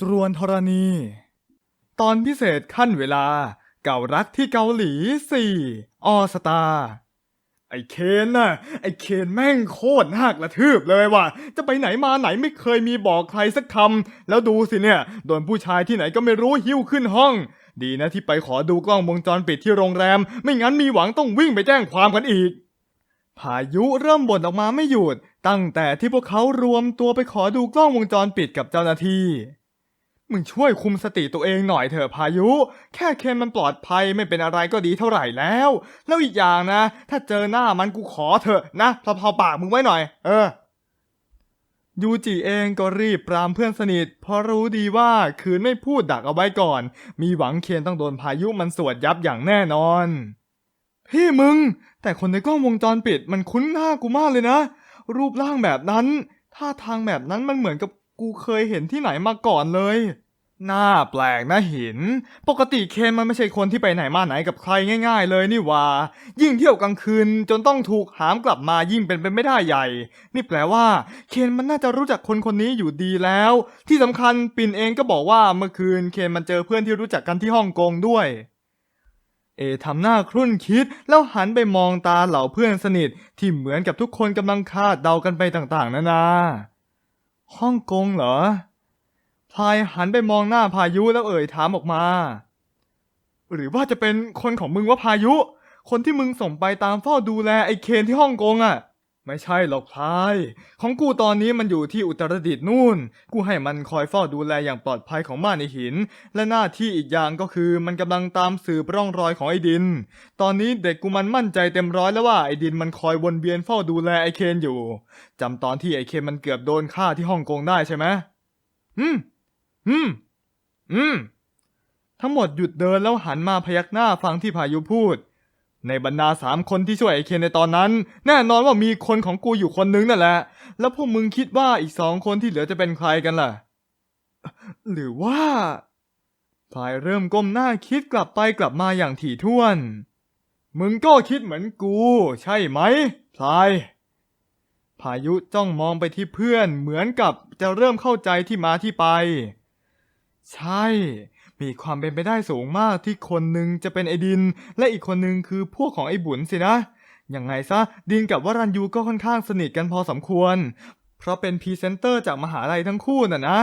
ตรวนธรณี ตอนพิเศษขั้นเวลา เก่ารักที่เกาหลี4ออสตา ไอเคนน่ะ ไอเคนแม่งโคตรหักระทืบเลยว่ะ จะไปไหนมาไหนไม่เคยมีบอกใครสักคำ แล้วดูสิเนี่ย โดนผู้ชายที่ไหนก็ไม่รู้หิ้วขึ้นห้อง ดีนะที่ไปขอดูกล้องวงจรปิดที่โรงแรม ไม่งั้นมีหวังต้องวิ่งไปแจ้งความกันอีกพายุเริ่มบ่นออกมาไม่หยุด ตั้งแต่ที่พวกเขารวมตัวไปขอดูกล้องวงจรปิดกับเจ้าหน้าที่ มึงช่วยคุมสติตัวเองหน่อยเถอะพายุ แค่เคนมันปลอดภัยไม่เป็นอะไรก็ดีเท่าไหร่แล้ว แล้วอีกอย่างนะ ถ้าเจอหน้ามันกูขอเถอะนะพอพอปากมึงไว้หน่อย เออยูจิเองก็รีบปรามเพื่อนสนิท เพราะรู้ดีว่าคืนไม่พูดดักเอาไว้ก่อน มีหวังเคนต้องโดนพายุมันสวดยับอย่างแน่นอน พี่มึง แต่คนในกล้องวงจรปิดมันคุ้นหน้ากูมากเลยนะ รูปร่างแบบนั้นท่าทางแบบนั้นมันเหมือนกับ กูเคยเห็นที่ไหนมาก่อนเลยน่าแปลกนะหิน ปกติเคนมันไม่ใช่คนที่ไปไหนมาไหนกับใครง่าย ๆ เลยนี่ว่ายิ่งเที่ยวกลางคืนจนต้องถูกหามกลับมายิ่งเป็นไปไม่ได้ใหญ่ นี่แปลว่า เคนมันน่าจะรู้จักคนคนนี้อยู่ดีแล้ว ที่สำคัญปิ่นเองก็บอกว่าเมื่อคืนเคนมันเจอเพื่อนที่รู้จักกันที่ฮ่องกงด้วย เอทำหน้าครุ่นคิดแล้วหันไปมองตาเหล่าเพื่อนสนิทที่เหมือนกับทุกคนกำลังคาดเดากันไปต่างๆนานา ฮ่องกงเหรอ พายหันไปมองหน้าพายุแล้วเอ่ยถามออกมา หรือว่าจะเป็นคนของมึงว่าพายุ คนที่มึงส่งไปตามเฝ้าดูแลไอ้เคนที่ฮ่องกงอะ ไม่ใช่หรอกพาย ของกูตอนนี้มันอยู่ที่อุตรดิตถ์นู่น กูให้มันคอยเฝ้าดูแลอย่างปลอดภัยของม่านในหิน และหน้าที่อีกอย่างก็คือมันกำลังตามสืบร่องรอยของไอ้ดิน ตอนนี้เด็กกูมันมั่นใจเต็มร้อยแล้วว่าไอ้ดินมันคอยวนเวียนเฝ้าดูแลไอ้เคนอยู่จำตอนที่ไอ้เคนมันเกือบโดนฆ่าที่ฮ่องกงได้ใช่ไหมอืม อืม อืม ทั้งหมดหยุดเดินแล้วหันมาพยักหน้าฟังที่พายุพูด ในบรรดาสามคนที่ช่วยไอเคนในตอนนั้น แน่นอนว่ามีคนของกูอยู่คนนึงนั่นแหละ แล้วพวกมึงคิดว่าอีกสองคนที่เหลือจะเป็นใครกันล่ะ หรือว่าพายเริ่มก้มหน้าคิดกลับไปกลับมาอย่างถี่ถ้วน มึงก็คิดเหมือนกู ใช่ไหมพลาย พายุจ้องมองไปที่เพื่อนเหมือนกับจะเริ่มเข้าใจที่มาที่ไป ใช่ มีความเป็นไปได้สูงมากที่คนหนึ่งจะเป็นไอ้ดิน และอีกคนหนึ่งคือพวกของไอ้บุญสินะยังไงซะดินกับวรันยูก็ค่อนข้างสนิทกันพอสมควร เพราะเป็นพรีเซนเตอร์จากมหาลัยทั้งคู่น่ะนะ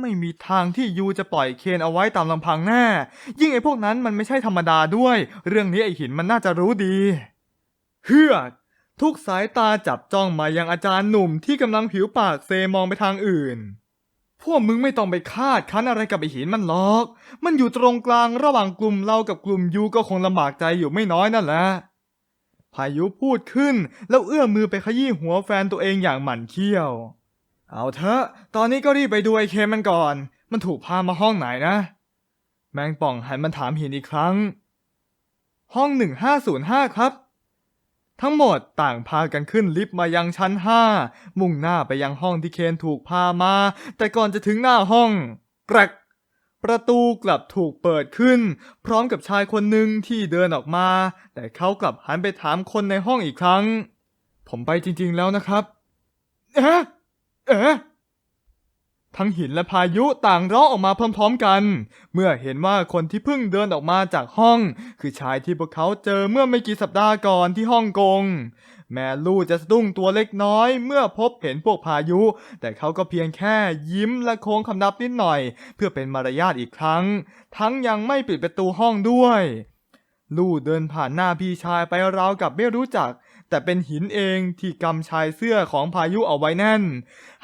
ไม่มีทางที่ยูจะปล่อยเคนเอาไว้ตามลำพังแน่ ยิ่งไอ้พวกนั้นมันไม่ใช่ธรรมดาด้วย เรื่องนี้ไอ้หินมันน่าจะรู้ดี เฮือกทุกสายตาจับจ้องมายังอาจารย์หนุ่มที่กำลังผิวปากเซมองไปทางอื่น พวกมึงไม่ต้องไปคาดคั้นอะไรกับไอหินมันหรอก มันอยู่ตรงกลางระหว่างกลุ่มเรากับกลุ่มยูก็คงลำบากใจอยู่ไม่น้อยนั่นแหละ พายุพูดขึ้นแล้วเอื้อมมือไปขยี้หัวแฟนตัวเองอย่างหมั่นเคี้ยว เอาเถอะ ตอนนี้ก็รีบไปดูไอเคมันก่อน มันถูกพามาห้องไหนนะ แมงป่องหันมาถามหินอีกครั้ง ห้องหนึ่งห้าศูนย์ห้าครับ ทั้งหมดต่างพากันขึ้นลิฟต์มายังชั้นห้ามุ่งหน้าไปยังห้องที่เคนถูกพามา แต่ก่อนจะถึงหน้าห้องกรกประตูกลับถูกเปิดขึ้น พร้อมกับชายคนหนึ่งที่เดินออกมา แต่เขากลับหันไปถามคนในห้องอีกครั้ง ผมไปจริงๆแล้วนะครับ เอ๊ะเอ๊ะ ทั้งหินและพายุต่างร้องออกมาพร้อมๆกัน เมื่อเห็นว่าคนที่เพิ่งเดินออกมาจากห้อง คือชายที่พวกเขาเจอเมื่อไม่กี่สัปดาห์ก่อนที่ฮ่องกง แม่ลู่จะสะดุ้งตัวเล็กน้อย เมื่อพบเห็นพวกพายุ แต่เขาก็เพียงแค่ยิ้มและโค้งคำนับนิดหน่อย เพื่อเป็นมารยาทอีกครั้ง ทั้งยังไม่ปิดประตูห้องด้วย ลู่เดินผ่านหน้าพี่ชายไปราวกับไม่รู้จัก แต่เป็นหินเองที่กำชายเสื้อของพายุเอาไว้แน่น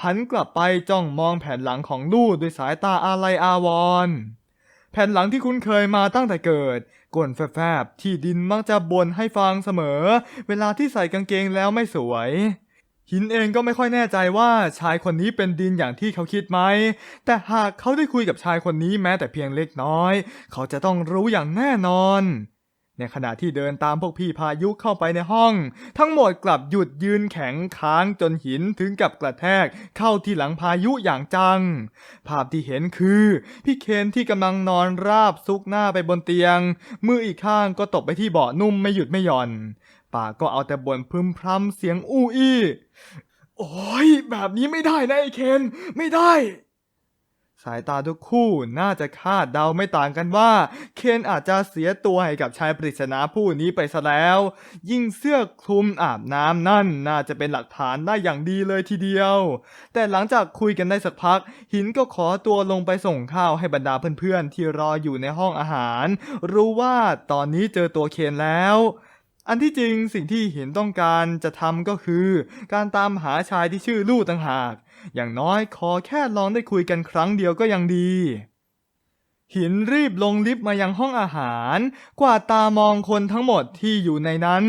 หันกลับไปจ้องมองแผ่นหลังของลู่ด้วยสายตาอาลัยอาวรณ์แผ่นหลังที่คุ้นเคยมาตั้งแต่เกิดก้นแฟบๆที่ดินมักจะบ่นให้ฟังเสมอ เวลาที่ใส่กางเกงแล้วไม่สวย หินเองก็ไม่ค่อยแน่ใจว่าชายคนนี้เป็นดินอย่างที่เขาคิดไหม แต่หากเขาได้คุยกับชายคนนี้แม้แต่เพียงเล็กน้อย เขาจะต้องรู้อย่างแน่นอน ในขณะที่เดินตามพวกพี่พายุเข้าไปในห้อง ทั้งหมดกลับหยุดยืนแข็งค้างจนหินถึงกับกระแทกเข้าที่หลังพายุอย่างจัง ภาพที่เห็นคือ พี่เคนที่กำลังนอนราบซุกหน้าไปบนเตียง มืออีกข้างก็ตบไปที่เบาะนุ่มไม่หยุดไม่หย่อน ปากก็เอาแต่บ่นพึมพำเสียงอู้อี้โอ้ยแบบนี้ไม่ได้นะไอเคน ไม่ได้ สายตาทุกคู่น่าจะคาดเดาไม่ต่างกันว่า เคนอาจจะเสียตัวให้กับชายปริศนาผู้นี้ไปซะแล้ว ยิ่งเสื้อคลุมอาบน้ำนั่นน่าจะเป็นหลักฐานได้อย่างดีเลยทีเดียว แต่หลังจากคุยกันได้สักพัก หินก็ขอตัวลงไปส่งข้าวให้บรรดาเพื่อนๆที่รออยู่ในห้องอาหาร รู้ว่าตอนนี้เจอตัวเคนแล้ว อันที่จริงสิ่งที่หินต้องการจะทำก็คือ การตามหาชายที่ชื่อลู่ต่างหาก อย่างน้อยขอแค่ลองได้คุยกันครั้งเดียวก็ยังดี หินรีบลงลิฟต์มายังห้องอาหาร กวาดตามองคนทั้งหมดที่อยู่ในนั้น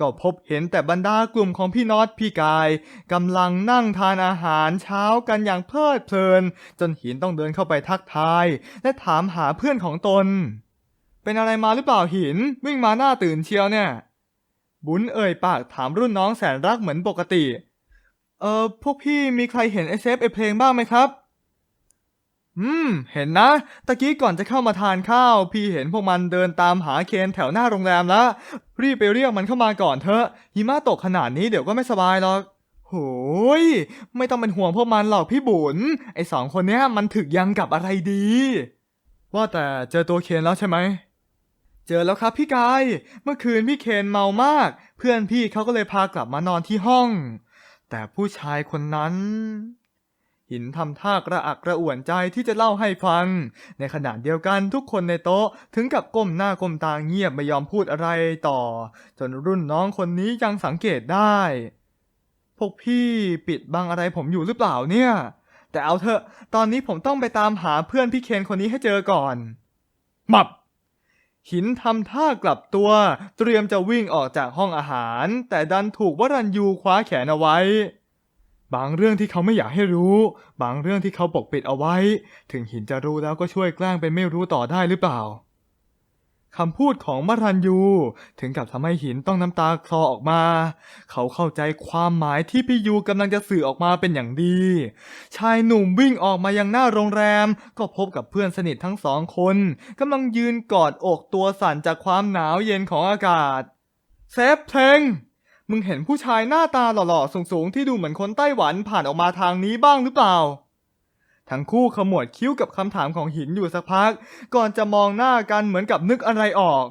ก็พบเห็นแต่บรรดากลุ่มของพี่น็อตพี่กายกำลังนั่งทานอาหารเช้ากันอย่างเพลิดเพลิน จนหินต้องเดินเข้าไปทักทาย และถามหาเพื่อนของตน เป็นอะไรมาหรือเปล่าหิน วิ่งมาหน้าตื่นเชียวเนี่ย บุญเอ่ยปากถามรุ่นน้องแสนรักเหมือนปกติ เออพวกพี่มีใครเห็นไอเซฟไอเพลงบ้างไหมครับ อืม เห็นนะ ตะกี้ก่อนจะเข้ามาทานข้าว พี่เห็นพวกมันเดินตามหาเคนแถวหน้าโรงแรมแล้ว รีบไปเรียกมันเข้ามาก่อนเถอะหิมะตกขนาดนี้เดี๋ยวก็ไม่สบายหรอกโหยไม่ต้องเป็นห่วงพวกมันหรอกพี่บุญ ไอสองคนเนี้ยมันถึกยังกับอะไรดี ว่าแต่เจอตัวเคนแล้วใช่ไหม เจอแล้วครับพี่กาย เมื่อคืนพี่เคนเมามาก เพื่อนพี่เขาก็เลยพากลับมานอนที่ห้อง แต่ผู้ชายคนนั้น หินทำท่ากระอักกระอ่วนใจที่จะเล่าให้ฟัง ในขณะเดียวกันทุกคนในโต๊ะถึงกับก้มหน้าก้มตาเงียบไม่ยอมพูดอะไรต่อ จนรุ่นน้องคนนี้ยังสังเกตได้ พวกพี่ปิดบังอะไรผมอยู่หรือเปล่าเนี่ย แต่เอาเถอะ ตอนนี้ผมต้องไปตามหาเพื่อนพี่เคนคนนี้ให้เจอก่อน มับ หินทำท่ากลับตัว เตรียมจะวิ่งออกจากห้องอาหาร แต่ดันถูกวรัญยูคว้าแขนเอาไว้ บางเรื่องที่เขาไม่อยากให้รู้ บางเรื่องที่เขาปกปิดเอาไว้ ถึงหินจะรู้แล้วก็ช่วยแกล้งเป็นไม่รู้ต่อได้หรือเปล่า คำพูดของมรันยู ถึงกับทำให้หินต้องน้ำตาคลอออกมา เขาเข้าใจความหมายที่พี่ยูกำลังจะสื่อออกมาเป็นอย่างดี ชายหนุ่มวิ่งออกมายังหน้าโรงแรม ก็พบกับเพื่อนสนิททั้งสองคนกำลังยืนกอดอกตัวสั่นจากความหนาวเย็นของอากาศเซฟเพลงมึงเห็นผู้ชายหน้าตาหล่อๆสูงๆที่ดูเหมือนคนไต้หวันผ่านออกมาทางนี้บ้างหรือเปล่า ทั้งคู่ขมวดคิ้วกับคำถามของหินอยู่สักพัก ก่อนจะมองหน้ากันเหมือนกับนึกอะไรออก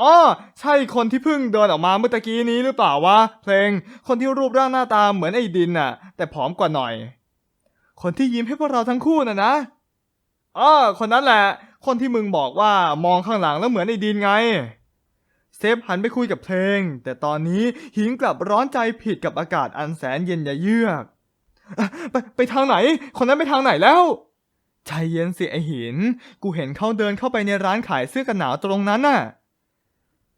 อ๋อใช่คนที่เพิ่งเดินออกมาเมื่อตะกี้นี้หรือเปล่าวะเพลง คนที่รูปร่างหน้าตาเหมือนไอ้ดินน่ะ แต่ผอมกว่าหน่อย คนที่ยิ้มให้พวกเราทั้งคู่น่ะนะอ๋อคนนั้นแหละ คนที่มึงบอกว่ามองข้างหลังแล้วเหมือนไอ้ดินไง เซฟหันไปคุยกับเพลง แต่ตอนนี้หินกลับร้อนใจผิดกับอากาศอันแสนเย็นยเยือก ไปไปทางไหน คนนั้นไปทางไหนแล้วใจเย็นสิไอหิน กูเห็นเขาเดินเข้าไปในร้านขายเสื้อกันหนาวตรงนั้นน่ะ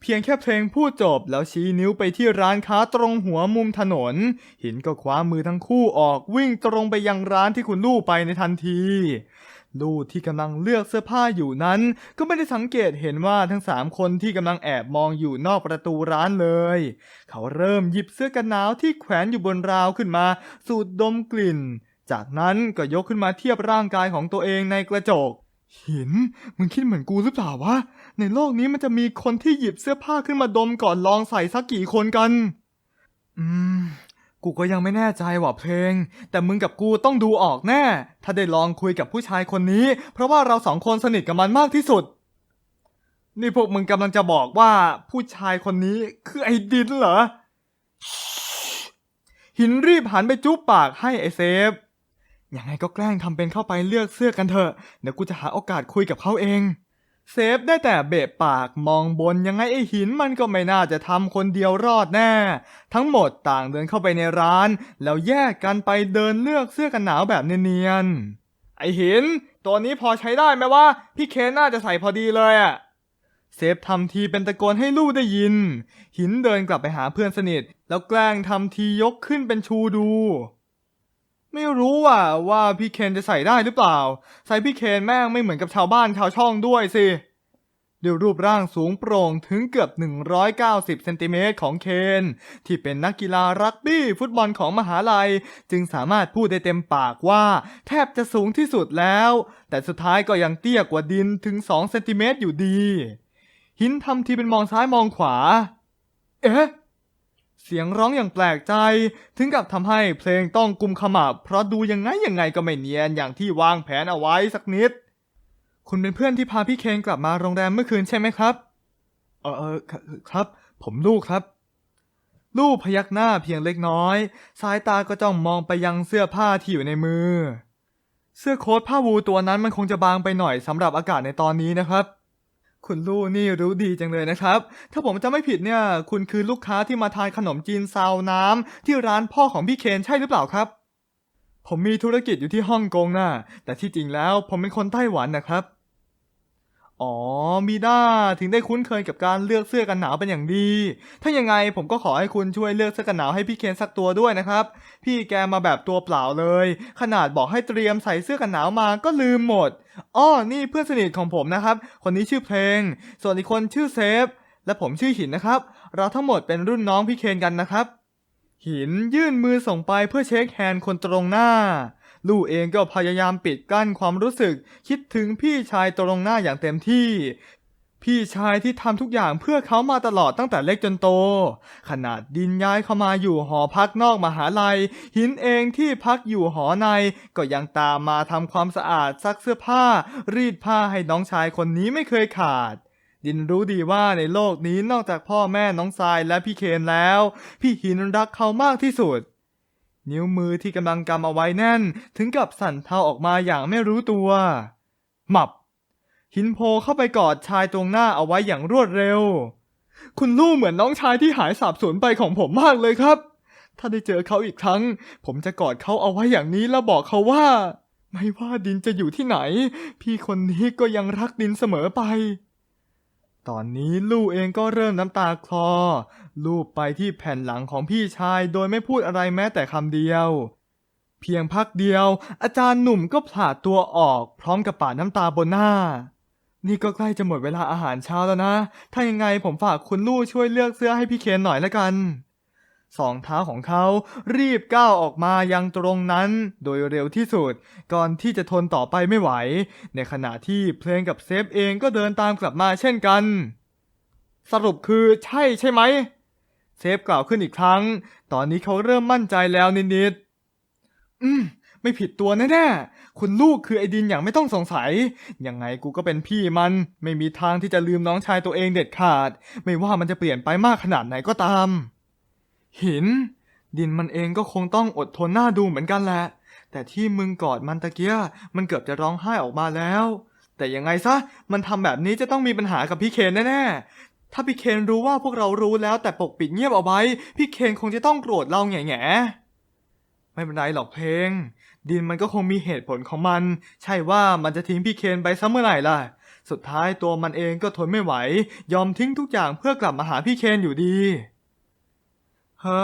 เพียงแค่เพลงพูดจบแล้วชี้นิ้วไปที่ร้านค้าตรงหัวมุมถนน หินก็คว้ามือทั้งคู่ออกวิ่งตรงไปยังร้านที่คุณลู่ไปในทันที ลู่ที่กำลังเลือกเสื้อผ้าอยู่นั้น ก็ไม่ได้สังเกตเห็นว่าทั้งสามคนที่กำลังแอบมองอยู่นอกประตูร้านเลย เขาเริ่มหยิบเสื้อกันหนาวที่แขวนอยู่บนราวขึ้นมา สูดดมกลิ่น จากนั้นก็ยกขึ้นมาเทียบร่างกายของตัวเองในกระจก หิน มึงคิดเหมือนกูหรือเปล่าวะ ในโลกนี้มันจะมีคนที่หยิบเสื้อผ้าขึ้นมาดมก่อนลองใส่สักกี่คนกัน อืม กูก็ยังไม่แน่ใจว่ะเพลง แต่มึงกับกูต้องดูออกแน่ ถ้าได้ลองคุยกับผู้ชายคนนี้ เพราะว่าเราสองคนสนิทกับมันมากที่สุด นี่พวกมึงกำลังจะบอกว่าผู้ชายคนนี้คือไอ้ดินเหรอ หินรีบหันไปจุ๊บปากให้ไอเซฟ ยังไงก็แกล้งทำเป็นเข้าไปเลือกเสื้อกันเถอะเดี๋ยวกูจะหาโอกาสคุยกับเขาเอง เซฟได้แต่เบะปากมองบนยังไงไอหินมันก็ไม่น่าจะทำคนเดียวรอดแน่ ทั้งหมดต่างเดินเข้าไปในร้าน แล้วแยกกันไปเดินเลือกเสื้อกันหนาวแบบเนียนๆไอหิน ตัวนี้พอใช้ได้ไหมวะพี่เคนน่าจะใส่พอดีเลยอะเซฟทำทีเป็นตะโกนให้ลู่ได้ยิน หินเดินกลับไปหาเพื่อนสนิท แล้วแกล้งทำทียกขึ้นเป็นชูดู ไม่รู้ว่าว่าพี่เคนจะใส่ได้หรือเปล่า ใส่พี่เคนแม่งไม่เหมือนกับชาวบ้านชาวช่องด้วยสิด้วยรูปร่างสูงโปร่งถึงเกือบ 190 เซนติเมตรของเคน ที่เป็นนักกีฬารักบี้ฟุตบอลของมหาลัย จึงสามารถพูดได้เต็มปากว่า แทบจะสูงที่สุดแล้ว แต่สุดท้ายก็ยังเตี้ยกว่าดินถึง 2 เซนติเมตรอยู่ดี หินทำทีเป็นมองซ้ายมองขวา เอ๊ะ เสียงร้องอย่างแปลกใจ ถึงกับทำให้เพลงต้องกุมขมับเพราะดูยังไงยังไงก็ไม่เนียนอย่างที่วางแผนเอาไว้สักนิด คุณเป็นเพื่อนที่พาพี่เคนกลับมาโรงแรมเมื่อคืนใช่ไหมครับ เออเออคครับ ผมลูกครับ ลูกพยักหน้าเพียงเล็กน้อย สายตาก็จ้องมองไปยังเสื้อผ้าที่อยู่ในมือ เสื้อโค้ทผ้าวูตัวนั้นมันคงจะบางไปหน่อยสำหรับอากาศในตอนนี้นะครับ คุณลู่นี่รู้ดีจังเลยนะครับ ถ้าผมจะไม่ผิดเนี่ย คุณคือลูกค้าที่มาทานขนมจีนซาวน้ำที่ร้านพ่อของพี่เคนใช่หรือเปล่าครับ ผมมีธุรกิจอยู่ที่ฮ่องกงนะ่ะแต่ที่จริงแล้วผมเป็นคนไต้หวันนะครับ อ๋อ มีด้าถึงได้คุ้นเคยกับการเลือกเสื้อกันหนาวเป็นอย่างดี ถ้ายังไงผมก็ขอให้คุณช่วยเลือกเสื้อกันหนาวให้พี่เคนสักตัวด้วยนะครับ พี่แกมาแบบตัวเปล่าเลย ขนาดบอกให้เตรียมใส่เสื้อกันหนาวมาก็ลืมหมด อ้อ นี่เพื่อนสนิทของผมนะครับ คนนี้ชื่อเพลง ส่วนอีกคนชื่อเซฟ และผมชื่อหินนะครับ เราทั้งหมดเป็นรุ่นน้องพี่เคนกันนะครับ หินยื่นมือส่งไปเพื่อเช็คแฮนด์คนตรงหน้า ลู่เองก็พยายามปิดกั้นความรู้สึก คิดถึงพี่ชายตรงหน้าอย่างเต็มที่ พี่ชายที่ทำทุกอย่างเพื่อเขามาตลอดตั้งแต่เล็กจนโต ขนาดดินย้ายเข้ามาอยู่หอพักนอกมหาลัย หินเองที่พักอยู่หอใน ก็ยังตามมาทำความสะอาดซักเสื้อผ้า รีดผ้าให้น้องชายคนนี้ไม่เคยขาดดินรู้ดีว่าในโลกนี้นอกจากพ่อแม่น้องทรายและพี่เคนแล้ว พี่หินรักเขามากที่สุด นิ้วมือที่กำลังกำเอาไว้แน่น ถึงกับสั่นเทาออกมาอย่างไม่รู้ตัว หมับ หินโพเข้าไปกอดชายตรงหน้าเอาไว้อย่างรวดเร็ว คุณลู่เหมือนน้องชายที่หายสาบสูญไปของผมมากเลยครับ ถ้าได้เจอเขาอีกครั้ง ผมจะกอดเขาเอาไว้อย่างนี้แล้วบอกเขาว่า ไม่ว่าดินจะอยู่ที่ไหน พี่คนนี้ก็ยังรักดินเสมอไป ตอนนี้ลู่เองก็เริ่มน้ำตาคลอ ลูบไปที่แผ่นหลังของพี่ชายโดยไม่พูดอะไรแม้แต่คำเดียว เพียงพักเดียว อาจารย์หนุ่มก็ผลาดตัวออกพร้อมกับปาดน้ำตาบนหน้า นี่ก็ใกล้จะหมดเวลาอาหารเช้าแล้วนะ ถ้ายังไงผมฝากคุณลู่ช่วยเลือกเสื้อให้พี่เคนหน่อยละกัน สองเท้าของเขารีบก้าวออกมายังตรงนั้น โดยเร็วที่สุด ก่อนที่จะทนต่อไปไม่ไหว ในขณะที่เพลงกับเซฟเองก็เดินตามกลับมาเช่นกัน สรุปคือใช่ใช่ไหม เซฟกล่าวขึ้นอีกครั้ง ตอนนี้เขาเริ่มมั่นใจแล้วนิดๆอืมไม่ผิดตัวแน่ๆ คุณลูกคือไอดินอย่างไม่ต้องสงสัย ยังไงกูก็เป็นพี่มัน ไม่มีทางที่จะลืมน้องชายตัวเองเด็ดขาด ไม่ว่ามันจะเปลี่ยนไปมากขนาดไหนก็ตาม หิน ดินมันเองก็คงต้องอดทนหน้าดูเหมือนกันแหละ แต่ที่มึงกอดมันตะเกียมันเกือบจะร้องไห้ออกมาแล้ว แต่ยังไงซะ มันทำแบบนี้จะต้องมีปัญหากับพี่เคนแน่ๆ ถ้าพี่เคนรู้ว่าพวกเรารู้แล้วแต่ปกปิดเงียบเอาไว้ พี่เคนคงจะต้องโกรธเราแง่ๆไม่เป็นไรหรอกเพลง ดินมันก็คงมีเหตุผลของมัน ใช่ว่ามันจะทิ้งพี่เคนไปซะเมื่อไหร่ล่ะ สุดท้ายตัวมันเองก็ทนไม่ไหว ยอมทิ้งทุกอย่างเพื่อกลับมาหาพี่เคนอยู่ดี ฮ้อ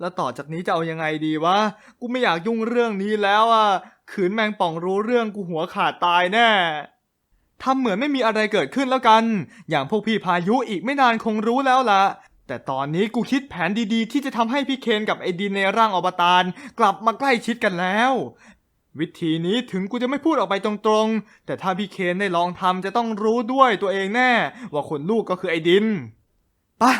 แล้วต่อจากนี้จะเอายังไงดีวะ กูไม่อยากยุ่งเรื่องนี้แล้วอะ ขืนแมงป่องรู้เรื่องกูหัวขาดตายแน่ทำเหมือนไม่มีอะไรเกิดขึ้นแล้วกัน อย่างพวกพี่พายุอีกไม่นานคงรู้แล้วละแต่ตอนนี้กูคิดแผนดีๆ ที่จะทำให้พี่เคนกับไอดินในร่างอวตารกลับมาใกล้ชิดกันแล้ว วิธีนี้ถึงกูจะไม่พูดออกไปตรงๆ แต่ถ้าพี่เคนได้ลองทำจะต้องรู้ด้วยตัวเองแน่ ว่าคนลูกก็คือไอดินปะ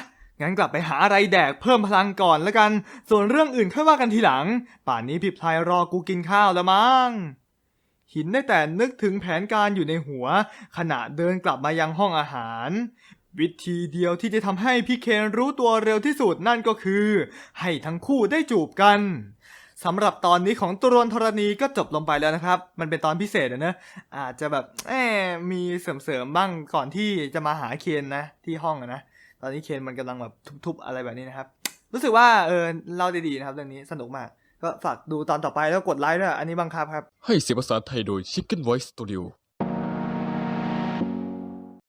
งั้นกลับไปหาอะไรแดกเพิ่มพลังก่อนแล้วกัน ส่วนเรื่องอื่นค่อยว่ากันทีหลัง ป่านนี้พี่พลายรอกูกินข้าวแล้วมั้งหินได้แต่นึกถึงแผนการอยู่ในหัว ขณะเดินกลับมายังห้องอาหาร วิธีเดียวที่จะทำให้พี่เคนรู้ตัวเร็วที่สุดนั่นก็คือ ให้ทั้งคู่ได้จูบกันสำหรับตอนนี้ของตุรนธรณีก็จบลงไปแล้วนะครับ มันเป็นตอนพิเศษอะนะ อาจจะแบบแอมมีเสริมๆบ้างก่อนที่จะมาหาเคนนะที่ห้องนะ ตอนนี้เคนมันกำลังแบบทุบๆอะไรแบบนี้นะครับ รู้สึกว่าเออเล่าดีๆนะครับเรื่องนี้สนุกมาก ก็ฝากดูตอนต่อไปแล้วกดไลค์ด้วย อันนี้บังคับครับ ให้เสียงภาษาไทยโดย Chicken Voice Studio